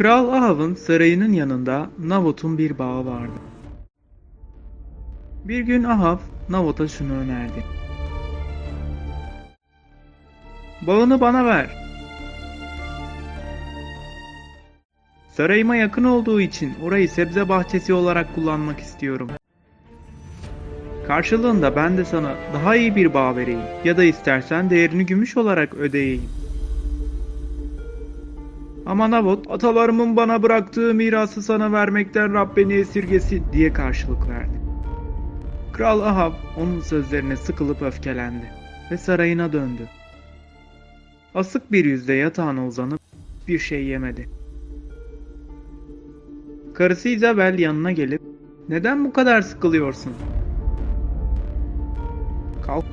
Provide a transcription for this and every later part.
Kral Ahav'ın sarayının yanında Nabot'un bir bağı vardı. Bir gün Ahav, Nabot'a şunu önerdi. Bağını bana ver. Sarayıma yakın olduğu için orayı sebze bahçesi olarak kullanmak istiyorum. Karşılığında ben de sana daha iyi bir bağ vereyim ya da istersen değerini gümüş olarak ödeyeyim. Ama Nabot, atalarımın bana bıraktığı mirası sana vermekten Rab beni esirgesin diye karşılık verdi. Kral Ahab onun sözlerine sıkılıp öfkelendi ve sarayına döndü. Asık bir yüzle yatağına uzanıp bir şey yemedi. Karısı Isabel yanına gelip neden bu kadar sıkılıyorsun? Kalk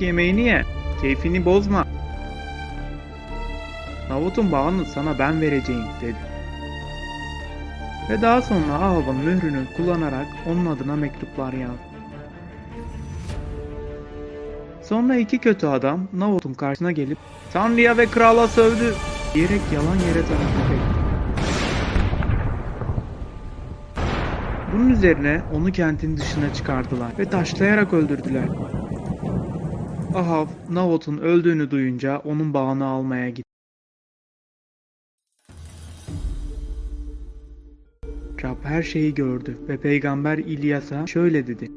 yemeğini ye, keyfini bozma. Nabot'un bağını sana ben vereceğim dedi. Ve daha sonra Ahab'ın mührünü kullanarak onun adına mektuplar yazdı. Sonra iki kötü adam Nabot'un karşısına gelip Tanrı'ya ve krala sövdü diyerek yalan yere tanıklık etti. Bunun üzerine onu kentin dışına çıkardılar ve taşlayarak öldürdüler. Ahav, Nabot'un öldüğünü duyunca onun bağını almaya gitti. Rab her şeyi gördü ve peygamber İlyas'a şöyle dedi.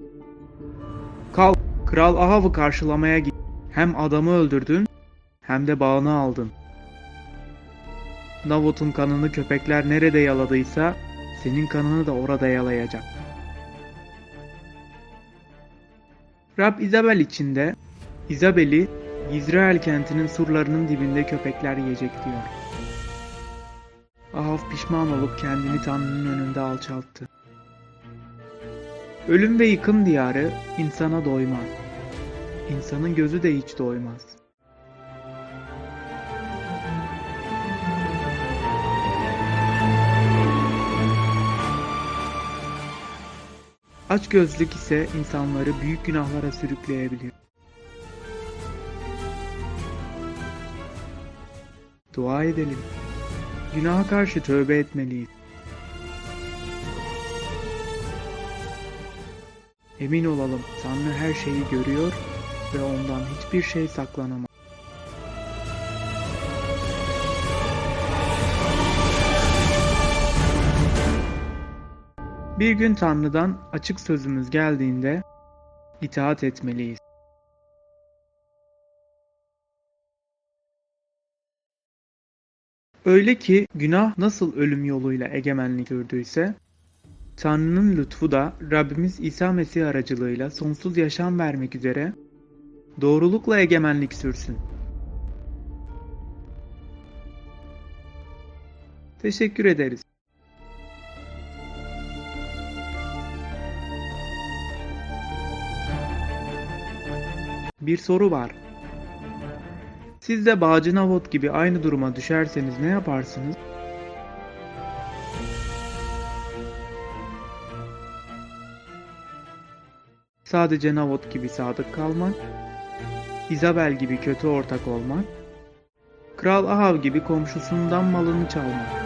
Kalk, kral Ahav'ı karşılamaya git. Hem adamı öldürdün hem de bağını aldın. Nabot'un kanını köpekler nerede yaladıysa senin kanını da orada yalayacak. Rab Isabel içinde Isabel'i İsrail kentinin surlarının dibinde köpekler yiyecek diyor. Ahav pişman olup kendini Tanrı'nın önünde alçalttı. Ölüm ve yıkım diyarı insana doymaz. İnsanın gözü de hiç doymaz. Açgözlük ise insanları büyük günahlara sürükleyebilir. Dua edelim. Günaha karşı tövbe etmeliyiz. Emin olalım Tanrı her şeyi görüyor ve ondan hiçbir şey saklanamaz. Bir gün Tanrı'dan açık sözümüz geldiğinde itaat etmeliyiz. Öyle ki günah nasıl ölüm yoluyla egemenlik sürdüyse, Tanrı'nın lütfu da Rabbimiz İsa Mesih aracılığıyla sonsuz yaşam vermek üzere doğrulukla egemenlik sürsün. Teşekkür ederiz. Bir soru var. Siz de Bağcı Navot gibi aynı duruma düşerseniz ne yaparsınız? Sadece Navot gibi sadık kalmak, Isabel gibi kötü ortak olmak, Kral Ahav gibi komşusundan malını çalmak.